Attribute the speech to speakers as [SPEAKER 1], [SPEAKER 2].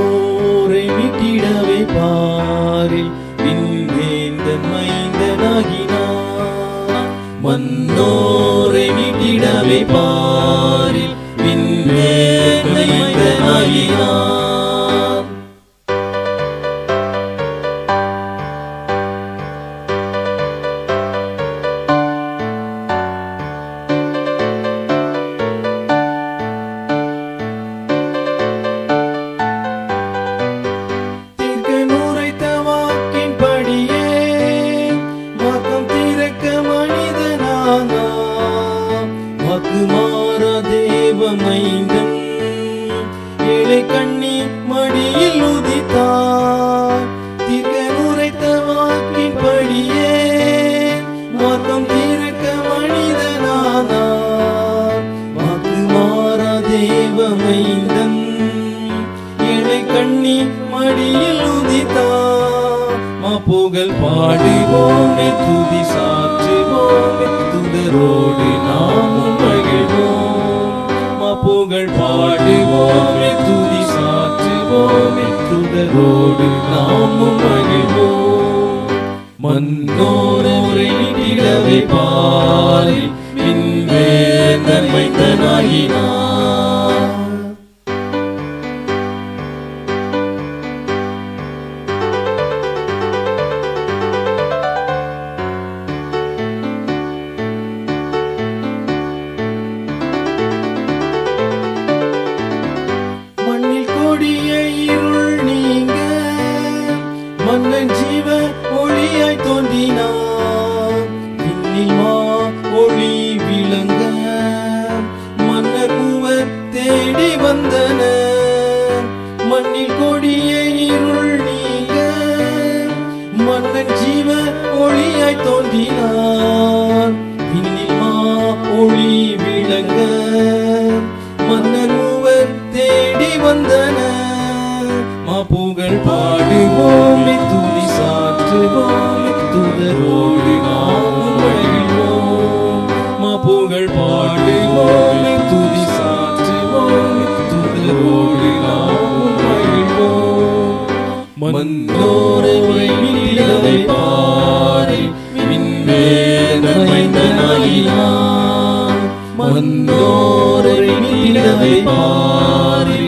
[SPEAKER 1] மன்னோரை மீட்டிடவே பாரில் விண்ணேந்தன் மைந்தனாகினார் மன்னோரை மீட்டிடவே பாரில் விண்ணேந்தன் மைந்தனாகினார் தேவ மைந்தன் ஏழை கண்ணி மடியில் உதித்தார். தீர்க்க நுரைத்த வாக்கின்படியே வாக்கம் திறக்க மனிதனானா வாக்கு மாற தேவ ஏழை கண்ணி மடியில் உதித்தா புகழ் பாடுவோமே துதி சாற்றுவோமே துதரோடு நாமும் மகிழ்வோம். துதரோடு நாமும் மகிழ்வோம். மன்னோரை இடவே பா ஜீவ ஒளியாய் தோன்றினான். விண்ணில் மா ஒளி விளங்க மன்னர் மூவர் தேடி மா மாப்புகள் பாடுவோமே துணி சாற்றுவோமே துதரோடு மன்னோரை மீளவை பாரி மன்னோரை மீளவை பாரி